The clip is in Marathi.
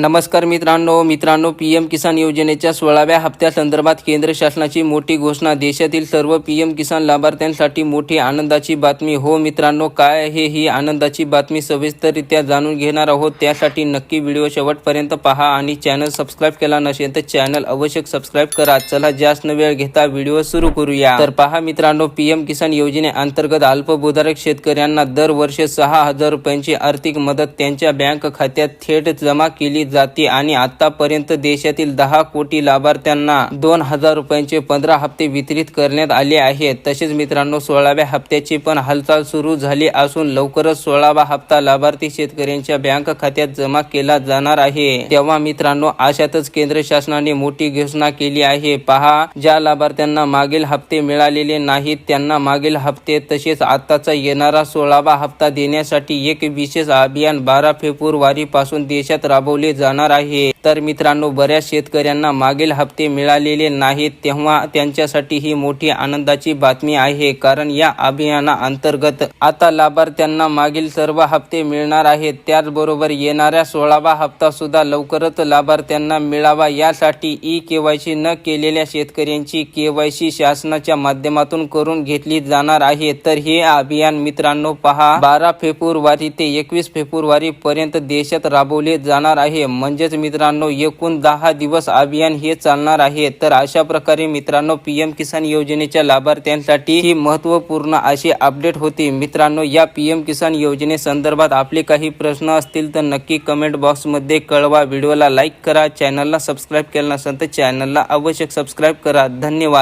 नमस्कार मित्रांनो मित्रांनो पी एम किसान योजनेच्या सोळाव्या हप्त्यासंदर्भात केंद्र शासनाची मोठी घोषणा. देशातील सर्व पी एम किसान लाभार्थ्यांसाठी मोठी आनंदाची बातमी. हो मित्रांनो काय आहे ही आनंदाची बातमी सविस्तररित्या जाणून घेणार आहोत. त्यासाठी नक्की व्हिडिओ शेवटपर्यंत पहा आणि चॅनल सबस्क्राईब केला नसेल तर चॅनल अवश्य सबस्क्राईब करा. चला जास्त न वेळ घेता व्हिडिओ सुरू करूया. तर पहा मित्रांनो पी एम किसान योजनेअंतर्गत अल्पभूधारक शेतकऱ्यांना दरवर्षी सहा हजार रुपयांची आर्थिक मदत त्यांच्या बँक खात्यात थेट जमा केली जाते आणि आतापर्यंत देशातील दहा कोटी लाभार्थ्यांना दोन हजार रुपयांचे पंधरा हप्ते वितरित करण्यात आले आहेत. तसेच मित्रांनो सोळाव्या हप्त्याची पण हालचाल सुरू झाली असून लवकरच सोळावा हप्ता लाभार्थी शेतकऱ्यांच्या बँक खात्यात जमा केला जाणार आहे. तेव्हा मित्रांनो अशातच केंद्र शासनाने मोठी घोषणा केली आहे. पहा ज्या लाभार्थ्यांना मागील हप्ते मिळालेले नाहीत त्यांना मागील हप्ते तसेच आताचा येणारा सोळावा हप्ता देण्यासाठी एक विशेष अभियान बारा फेब्रुवारी पासून देशात राबवले जाणार आहे. तर मित्रांनो बऱ्याच शेतकऱ्यांना मागील हप्ते मिळालेले नाहीत तेव्हा त्यांच्यासाठी ही मोठी आनंदाची बातमी आहे. कारण या अभियाना अंतर्गत आता लाभार्थ्यांना मागील सर्व हप्ते मिळणार आहेत. त्याचबरोबर येणाऱ्या सोळावा हप्ता सुद्धा लवकरच लाभार्थ्यांना मिळावा. यासाठी ई केवायसी न केलेल्या शेतकऱ्यांची केवायसी शासनाच्या माध्यमातून करून घेतली जाणार आहे. तर हे अभियान मित्रांनो पहा बारा फेब्रुवारी ते एकवीस फेब्रुवारी पर्यंत देशात राबवले जाणार आहे. म्हणजेच मित्रांनो एकूण दहा दिवस अभियान हे चालणार आहे. तर अशा प्रकारे मित्रांनो पी एम किसान योजनेच्या लाभार्थ्यांसाठी ही महत्त्वपूर्ण अशी अपडेट होती. मित्रांनो या पी एम किसान योजनेसंदर्भात आपले काही प्रश्न असतील तर नक्की कमेंट बॉक्समध्ये कळवा. व्हिडिओला लाईक करा. चॅनलला सबस्क्राईब केलं नसेल तर चॅनलला आवश्यक सबस्क्राईब करा. धन्यवाद.